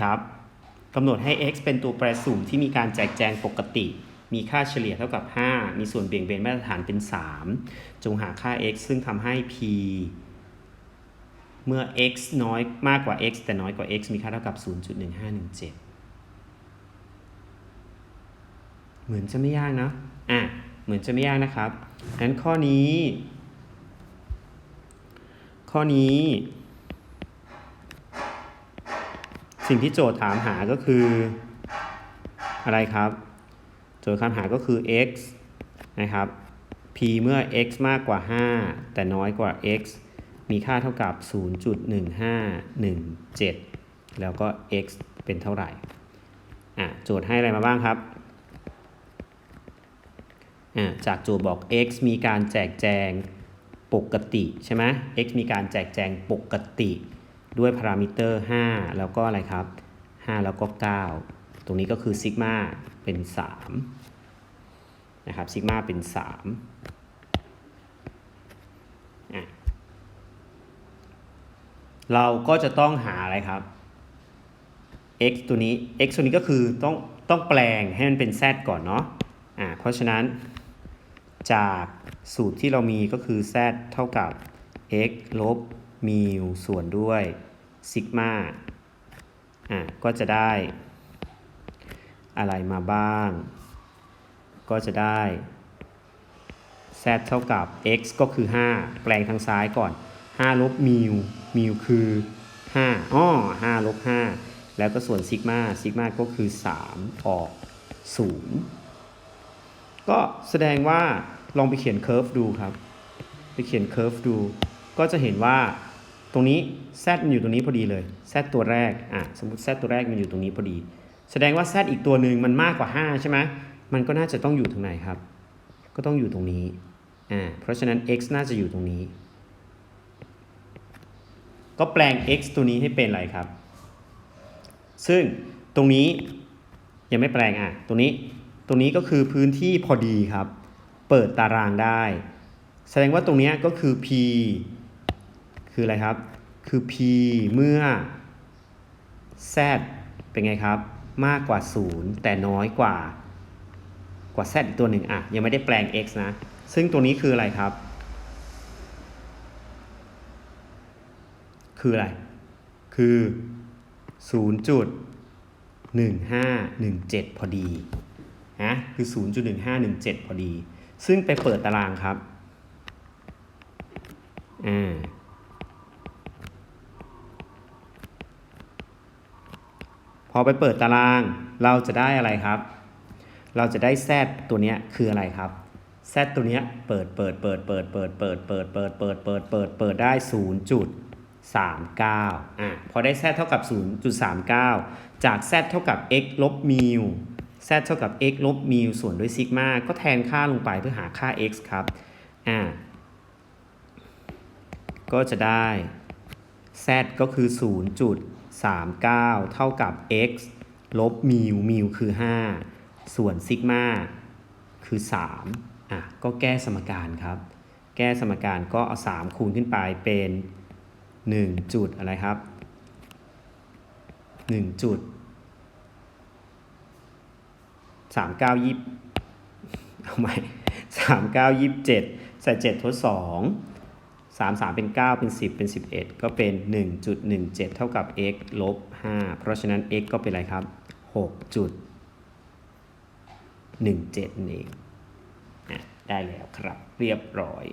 ครับกำหนดให้ x เป็นตัวแปรสูงที่มีการแจกแจงปกติ มีค่าเฉลี่ยเท่ากับ 5 มีส่วนเบี่ยงเบนมาตรฐานเป็น 3 จงหาค่า x ซึ่งทำให้ p เมื่อ x น้อยมากกว่า x แต่น้อยกว่า x มีค่าเท่ากับ 0.1517 เหมือนจะไม่ยากนะ อะ เหมือนจะไม่ยากนะครับงั้นข้อนี้ ข้อนี้ สิ่งที่โจทย์ถามหาก็คืออะไรครับ โจทย์คำหาก็คือ x นะครับ p เมื่อ x มากกว่า 5 แต่น้อยกว่า x มีค่าเท่ากับ 0.1517 แล้วก็ x เป็นเท่าไหร่ อะ โจทย์ให้อะไรมาบ้างครับ อะ จากโจทย์บอก x มีการแจกแจงปกติใช่ไหม x มีการแจกแจงปกติ ด้วยพารามิเตอร์ 5 แล้วก็อะไรครับ 5 แล้วก็ 9 ตรงนี้ก็คือซิกมาเป็น 3 นะครับซิกมาเป็น 3 เราก็จะต้องหาอะไรครับ x ตัวนี้ x ตัวนี้ก็คือต้องต้องแปลงให้มันเป็น z ก่อนเนาะอ่าเพราะฉะนั้นจากสูตรที่เรามีก็คือ z เท่ากับ x ลบมิวส่วนด้วย ซิกมาอะก็จะได้ อะไรมาบ้าง ก็จะได้ z เท่ากับ x ก็คือ 5 แปลงทางซ้ายก่อน 5 ลบมิวมิวคือ 5อ้อ5ลบ5แล้วก็ส่วนซิกมาซิกมาก็คือ 3 ออก 0 ก็แสดงว่าลองไปเขียนเคอร์ฟดูครับ ไปเขียนเคอร์ฟดู ก็จะเห็นว่า รงนี้ z มันอยู่ตรงนี้พอดีเลย z ตัวแรกอะสมมติ z ตัวแรกมันอยู่ตรงนี้พอดี แสดงว่า z อีกตัวหนึ่งมันมากกว่า 5 ใช่ไหมมันก็น่าจะต้องอยู่ตรงไหนครับ ก็ต้องอยู่ตรงนี้อ่าเพราะฉะนั้น x น่าจะอยู่ตรงนี้ ก็แปลง x ตัวนี้ให้เป็นอะไรครับ ซึ่งตรงนี้ยังไม่แปลงอะตรงนี้ตรงนี้ก็คือพื้นที่พอดีครับ เปิดตารางได้ แสดงว่าตรงนี้ก็คือ p คืออะไรครับ คือ p เมื่อ z เป็นไงครับ มากกว่า 0 แต่น้อยกว่ากว่า z อีกตัวหนึ่งอะ ยังไม่ได้แปลง x นะ ซึ่งตัวนี้คืออะไรครับ คืออะไร คือ 0.1517 พอดีนะคือ 0.1517 พอดี ซึ่งไปเปิดตารางครับ อ่า พอไปเปิดตารางเราจะได้อะไรครับ เราจะได้ z ตัวนี้คืออะไรครับ z ตัวนี้เปิดเปิดเปิดเปิดเปิดเปิดเปิดเปิดเปิดเปิดเปิดเปิดได้ 0.39 อะพอได้ z เท่ากับ 0.39 จาก z เท่ากับ x ลบมิว z เท่ากับ x ลบมิวส่วนด้วยซิกมาก็แทนค่าลงไปเพื่อหาค่า x ครับอ่าก็จะได้ z ก็คือ 0.39 เท่ากับ x ลบมิวมิวคือ 5 ส่วนซิกมาคือ 3 อะ ก็แก้สมการครับ แก้สมการก็เอา 3 คูณขึ้นไปเป็น 1 จุดอะไรครับ 1 จุด 3 9ยี่เอาใหม่3 9ยี่เจ็ดใส่ 7 ทด 2 3 3 เป็น 9 เป็น 10 เป็น 11 ก็เป็น 1.17 เท่ากับ x ลบ 5 เพราะฉะนั้น x ก็เป็นอะไรครับ 6.17นั่นเองอะได้แล้วครับ เรียบร้อย